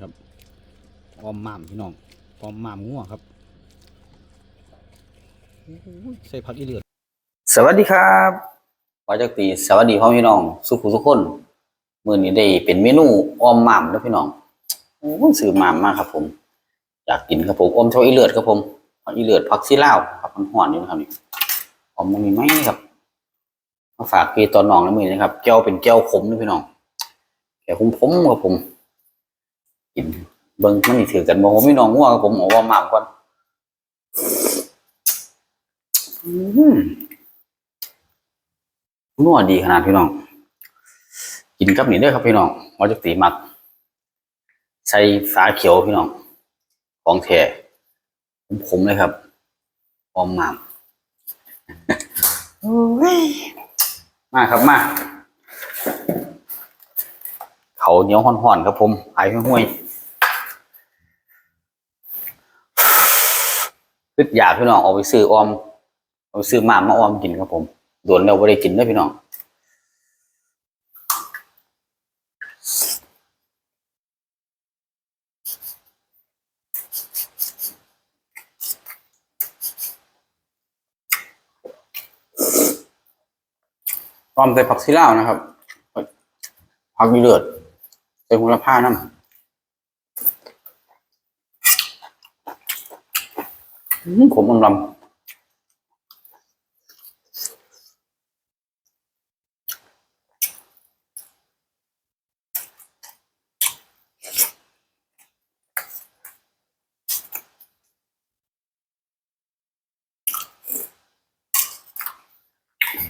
ครับออมหม่ามพี่น้องออมหม่ามงัวครับใส่ผักอีเลือดสวัสดีครับวาจักตีสวัสดีพ่อพี่น้อง สุขุทุกคนมื้อนี้ได้เป็นเมนูออมหม่ำเด้อพี่น้องโอ้ยซื้อหม่ำมากครับ ผมอยากกินครับผมออมเท่าอีเลือดครับผมผักอีเลือดผักซีเลาครับมันห่อนอยู่นะครับนี่ออมมันมีไหมครับมาฝากพี่ตอนน้องแล้วมือนี้นะครับแก้วเป็นแก้วขมนี่พี่น้องแก้วขมผมครับผม กินเบิ่งมันนี่ถือกันบ่ผมพี่นองงัวครับผมเอาว่าม่ำก่อนอืมนัวดีขนาดพี่น้อง กินกับนี่ด้อครับพี่น้องว่าจะตีมัก ใส่ฝาเขียวพี่น้อง ของแท้ขมเลยครับหอมมากมาครับมา เขาเหนียวห่อนๆครับผมไอ้ห้วยๆ ดอยากพี่น้องเอาไปซื้อออม เอาไปซื้อมามาออมกินครับผมโดนเราไม่ได้กินเด้อพี่น้องออมใส่ผักซีลาวนะครับผักมีเลือดใส่หัวละผ้าน้ำอื้อ ขมอมลำ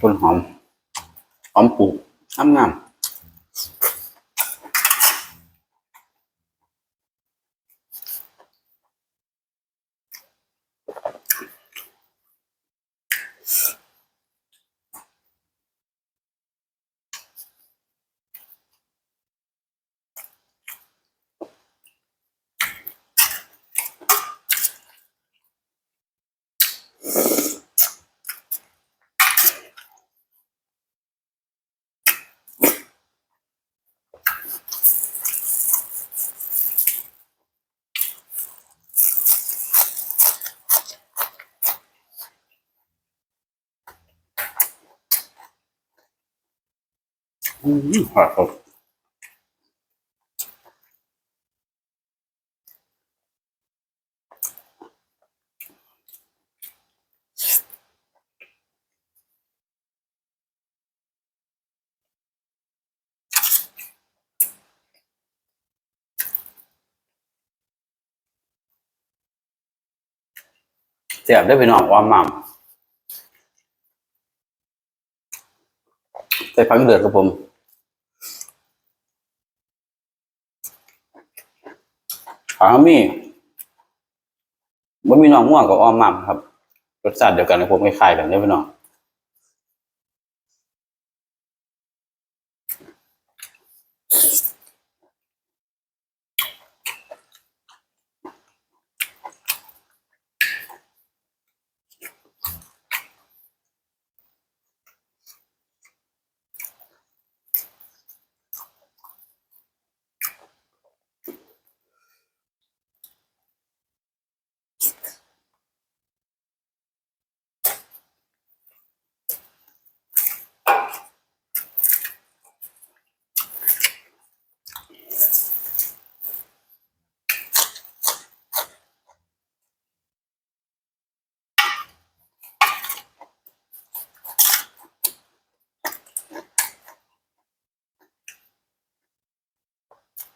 ต้นหอม หอมปลูกงามงามอืมครับเสียบได้ไปน้องความหม่ำใส่ผักเดือดครับผม อามมีบ่มีน้องง่วงกับอ้อมหม่มครับ รสชาติเดียวกันกับผมคล้ายๆกันได้อพี่น้อง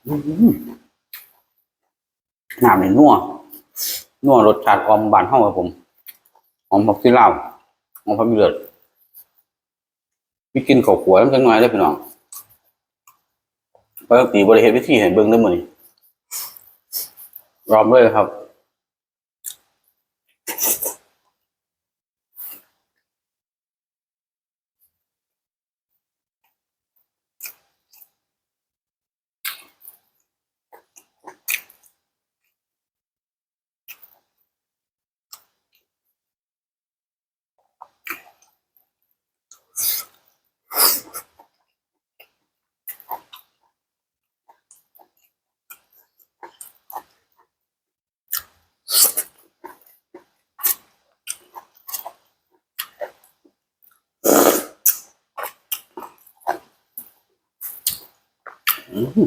น้ำเนี่ยนัวนัวรสชาติออมบานเฮาครับผมหอมผักชีลาวหอมผักมีเลือดมีกลินข้าวขัวจังหน่อยได้พี่น้องปกติบริเหตุวิธีเห็นเบิ่งได้อมื้อนี่รอมเลยครับ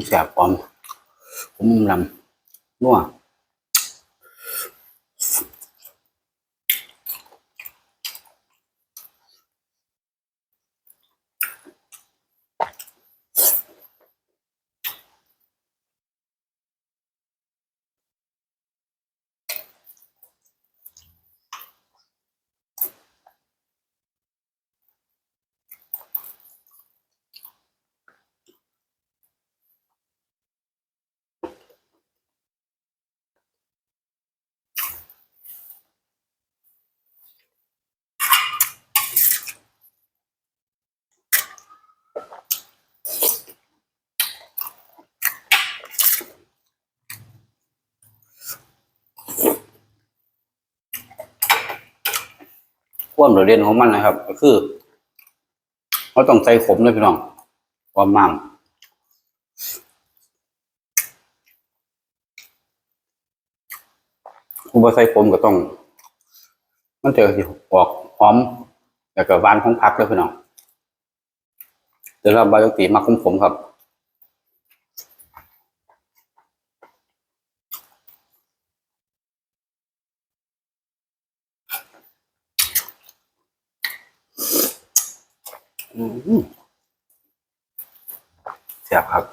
แสบความผมลำนัว ความโดดเด่นของมันนะครับ ก็คือเราต้องใส่ขมเลยพี่น้องความมันคุณบ่ใส่ขมก็ต้อง มันจะออกหอมแล้วก็หวานของผักเลยพี่น้องเดี๋ยวเราบายกตีมาขมขมครับ แซ่บครับ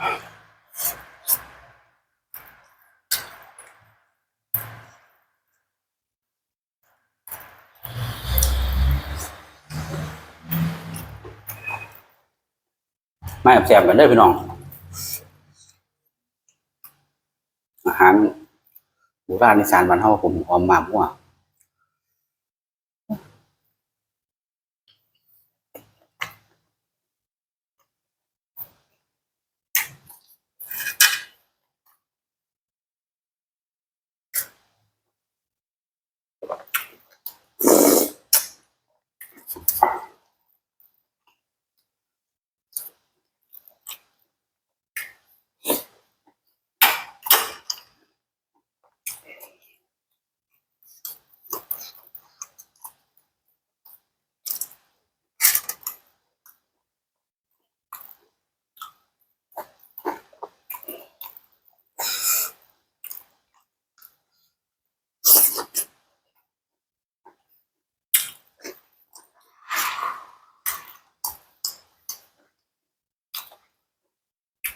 มาแซ่บๆกันเด้พี่น้อง อาหารโบราณในสานบ้านเฮาผมออมมากมั่ว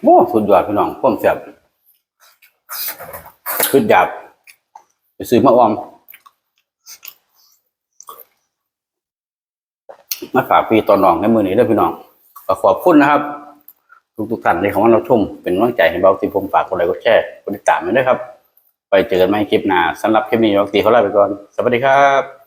โอ้สุดยอดพี่น้องความแซ่บขึ้นหยาบไปซื้อมาออมมาฝากพี่ตอนน้องในมือนี้ด้วยพี่น้องขอบคุณนะครับ ทุกทุกๆท่านที่เข้ามารับชมเป็นกำลังใจให้เบาตีผมฝากกดไลค์กดแชร์กดติดตามไว้ด้วยครับ ไปเจอกันใหม่คลิปหน้าสำหรับคลิปนี้เบาตีเขาลาไปก่อน สวัสดีครับ